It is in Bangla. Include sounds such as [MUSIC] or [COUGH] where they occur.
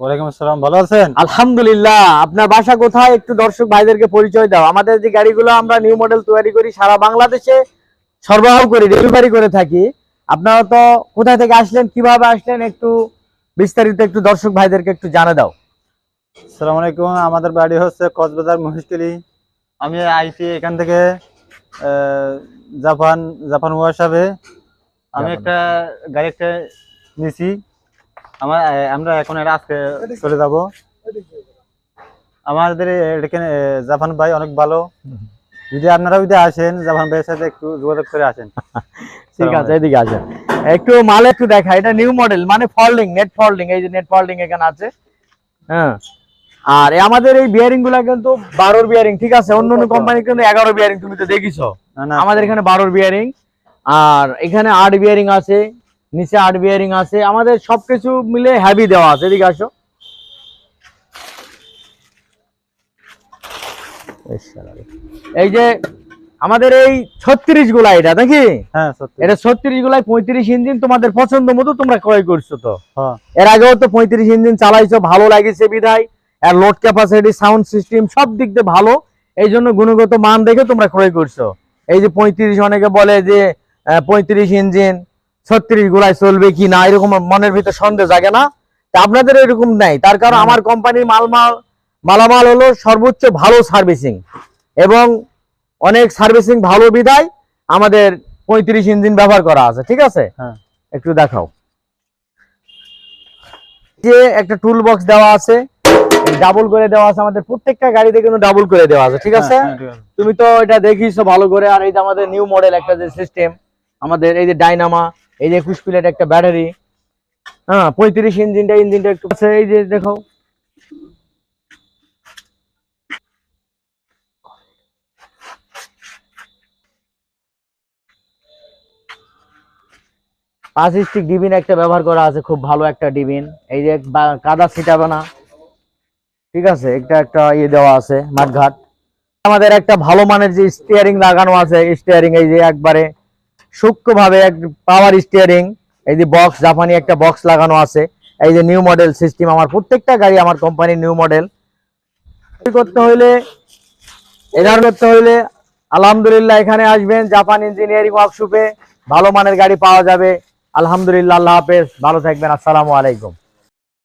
ওয়ালাইকুম আসসালাম ভালো আছেন? আলহামদুলিল্লাহ। আপনার বাসা কোথায়? একটু দর্শক ভাইদেরকে পরিচয় দাও। আমাদের যে গাড়িগুলো আমরা নিউ মডেল তৈরি করি সারা বাংলাদেশে সরবরাহ করি ডেলিভারি করে থাকি। আপনারা তো কোথা থেকে আসলেন কীভাবে আসলেন একটু বিস্তারিত একটু দর্শক ভাইদেরকে একটু জানা দাও। আসসালামু আলাইকুম আমাদের বাড়ি হচ্ছে কক্সবাজার মহিষতলি আমি আইসি এখান থেকে জাপান জাপান ওয়ার্কশপে আমি একটা গাড়ি একটা নিছি। আমার আমরা এখন এটা আজকে চলে যাব। আমাদের এখানে জাপান ভাই অনেক ভালো। যদি আপনারা যদি আসেন জাপান ভাইয়ের সাথে একটু যোগাযোগ করে আসেন। [LAUGHS] ঠিক আছে এদিকে আসেন। একটু মাল একটু দেখা এটা নিউ মডেল মানে ফল্ডিং নেট ফল্ডিং এই যে নেট ফল্ডিং এখানে আছে। হ্যাঁ। আর আমাদের এই বিয়ারিংগুলা কিন্তু বারোর বিয়ারিং ঠিক আছে? অন্য অন্য কোম্পানি কিন্তু এগারো বিয়ারিং তুমি তো দেখিছো। আমাদের এখানে বারোর বিয়ারিং আর এখানে আট বিয়ারিং আছে। নিচে আট বিয়ারিং আছে আমাদের সবকিছু মিলে হ্যাভি দেওয়া আছে এদিকে আসো। এই যে আমাদের এই ছত্রিশগুলা এটা নাকি? হ্যাঁ এটা ছত্রিশ গুলায় পঁয়ত্রিশ ইঞ্জিন তোমাদের পছন্দ মতো তোমরা ক্রয় করছ তো। হ্যাঁ। এর আগেও তো পঁয়ত্রিশ ইঞ্জিন চালাইছো ভালো লাগিছে বিধায়। আর লোড ক্যাপাসিটি সাউন্ড সিস্টেম সব দিক দিয়ে ভালো। এই জন্য গুণগত মান দেখে তোমরা ক্রয় করছ। এই যে পঁয়ত্রিশ অনেকে বলে যে পঁয়ত্রিশ ইঞ্জিন ছত্রিশ গুলায় চলবে কি না এরকম মনের ভিতরে সন্দেহ জাগে না। তা আপনাদের এরকম নাই। তার কারণ আমার কোম্পানির মালমাল মালামাল হলো সর্বোচ্চ ভালো সার্ভিসিং। এবং অনেক সার্ভিসিং ভালো বিদায় আমাদের পঁয়ত্রিশ ইঞ্জিন ব্যবহার করা আছে ঠিক আছে? হ্যাঁ। একটু দেখাও। যে একটা টুল বক্স দেওয়া আছে ডাবল করে দেওয়া আছে আমাদের প্রত্যেকটা গাড়িতে কিন্তু ডাবল করে দেওয়া আছে ঠিক আছে? হ্যাঁ, হ্যাঁ, ঠিক আছে। তুমি তো এটা দেখিছো ভালো করে আর এই যে আমাদের নিউ মডেল একটা যে সিস্টেম আমাদের এই যে ডাইনামা এই যে একুশ প্লেট একটা ব্যাটারি হ্যাঁ পঁয়ত্রিশ ইঞ্জিনটা ইঞ্জিনটা একটু আছে, এই যে দেখো। পাঁচ স্টিক ডিবিন একটা ব্যবহার করা আছে খুব ভালো একটা ডিবিন এই যে কাদা ছিটাবে না। ঠিক আছে একটা একটা ইয়ে দেওয়া আছে মাঠঘাট। আমাদের একটা ভালো মানের যে স্টিয়ারিং লাগানো আছে স্টিয়ারিং এই যে একবারে সূক্ষ্মভাবে এক পাওয়ার স্টিয়ারিং এই যে বক্স জাপানি একটা বক্স লাগানো আছে। এই যে নিউ মডেল সিস্টেম আমার প্রত্যেকটা গাড়ি আমার কোম্পানির নিউ মডেল করতে হইলে, এধার করতে হইলে, আলহামদুলিল্লাহ এখানে আসবেন জাপান ইঞ্জিনিয়ারিং ওয়ার্কশপে ভালো মানের গাড়ি পাওয়া যাবে। আলহামদুলিল্লাহ, আল্লাহ হাফেজ। ভালো থাকবেন, আসসালামু আলাইকুম।